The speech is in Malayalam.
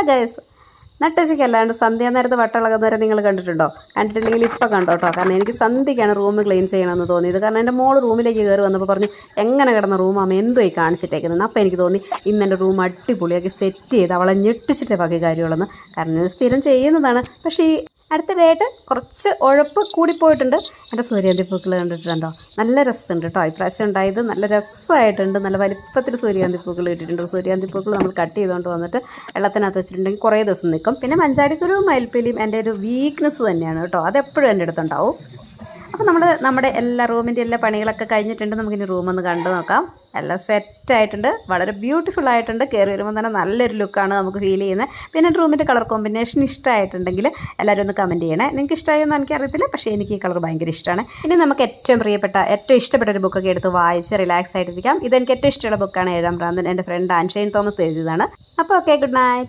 അല്ല ഗൈസ് നട്ടച്ചയ്ക്ക് അല്ലാണ്ട് സന്ധ്യ നേരത്ത് വട്ടളകുന്നവരെ നിങ്ങൾ കണ്ടിട്ടുണ്ടോ? കണ്ടിട്ടില്ലെങ്കിൽ ഇപ്പം കണ്ടോ കേട്ടോ കാരണം എനിക്ക് സന്ധ്യയ്ക്കാണ് റൂം ക്ലീൻ ചെയ്യണമെന്ന് തോന്നിയത്. കാരണം എന്റെ മോൾ റൂമിലേക്ക് കയറി വന്നപ്പോൾ പറഞ്ഞു എങ്ങനെ കിടന്ന റൂം അമ്മ എന്തോ ഈ കാണിച്ചിട്ടേക്കുന്നത് അപ്പോൾ എനിക്ക് തോന്നി ഇന്ന് എന്റെ റൂം അടിപൊളിയാക്കി സെറ്റ് ചെയ്ത് അവളെ ഞെട്ടിച്ചിട്ടേ ബാക്കി കാര്യമുള്ളെന്ന്. കാരണം ഇത് സ്ഥിരം ചെയ്യുന്നതാണ്. പക്ഷേ ഈ അടുത്തിടെയായിട്ട് കുറച്ച് ഉഴപ്പ് കൂടിപ്പോയിട്ടുണ്ട് എന്റെ സൂര്യാന്തി പൂക്കൾ കണ്ടിട്ടുണ്ടോ? നല്ല രസമുണ്ട് കേട്ടോ. ഇപ്രാവശ്യം ഉണ്ടായത് നല്ല രസമായിട്ടുണ്ട്. നല്ല വലിപ്പത്തിൽ സൂര്യാന്തി പൂക്കൾ കിട്ടിയിട്ടുണ്ട്. സൂര്യാന്തി പൂക്കൾ നമ്മൾ കട്ട് ചെയ്തുകൊണ്ട് വന്നിട്ട് വെള്ളത്തിനകത്ത് വെച്ചിട്ടുണ്ടെങ്കിൽ കുറേ ദിവസം നിൽക്കും. പിന്നെ മഞ്ചാടിക്കുരുവും മയിൽപ്പീലിയും എന്റെ ഒരു വീക്ക്നെസ് തന്നെയാണ് കേട്ടോ. അതെപ്പോഴും എന്റെ അടുത്തുണ്ടാവും. അപ്പോൾ നമ്മൾ നമ്മുടെ എല്ലാ റൂമിന്റെ എല്ലാ പണികളൊക്കെ കഴിഞ്ഞിട്ടുണ്ട്. നമുക്കിനി റൂമൊന്ന് കണ്ടു നോക്കാം. എല്ലാം സെറ്റായിട്ടുണ്ട് വളരെ ബ്യൂട്ടിഫുൾ ആയിട്ടുണ്ട്. കയറി വരുമ്പോൾ തന്നെ നല്ലൊരു ലുക്കാണ് നമുക്ക് ഫീൽ ചെയ്യുന്നത്. പിന്നെ റൂമിന്റെ കളർ കോമ്പിനേഷൻ ഇഷ്ടമായിട്ടുണ്ടെങ്കിൽ എല്ലാവരും ഒന്ന് കമന്റ് ചെയ്യണേ. നിങ്ങൾക്ക് ഇഷ്ടമായെന്ന് എനിക്കറിയത്തില്ല. പക്ഷേ എനിക്ക് ഈ കളർ ഭയങ്കര ഇഷ്ടമാണ്. ഇനി നമുക്ക് ഏറ്റവും പ്രിയപ്പെട്ട ഏറ്റവും ഇഷ്ടപ്പെട്ട ഒരു ബുക്കൊക്കെ എടുത്ത് വായിച്ച് റിലാക്സ് ആയിട്ടിരിക്കാം. ഇതെനിക്ക് ഏറ്റവും ഇഷ്ടമുള്ള ബുക്കാണ് ഏഴാം ഭ്രാന്തൻ എന്റെ ഫ്രണ്ട് ആൻഷൈൻ തോമസ് എഴുതിയതാണ്. അപ്പോൾ ഓക്കെ ഗുഡ് നൈറ്റ്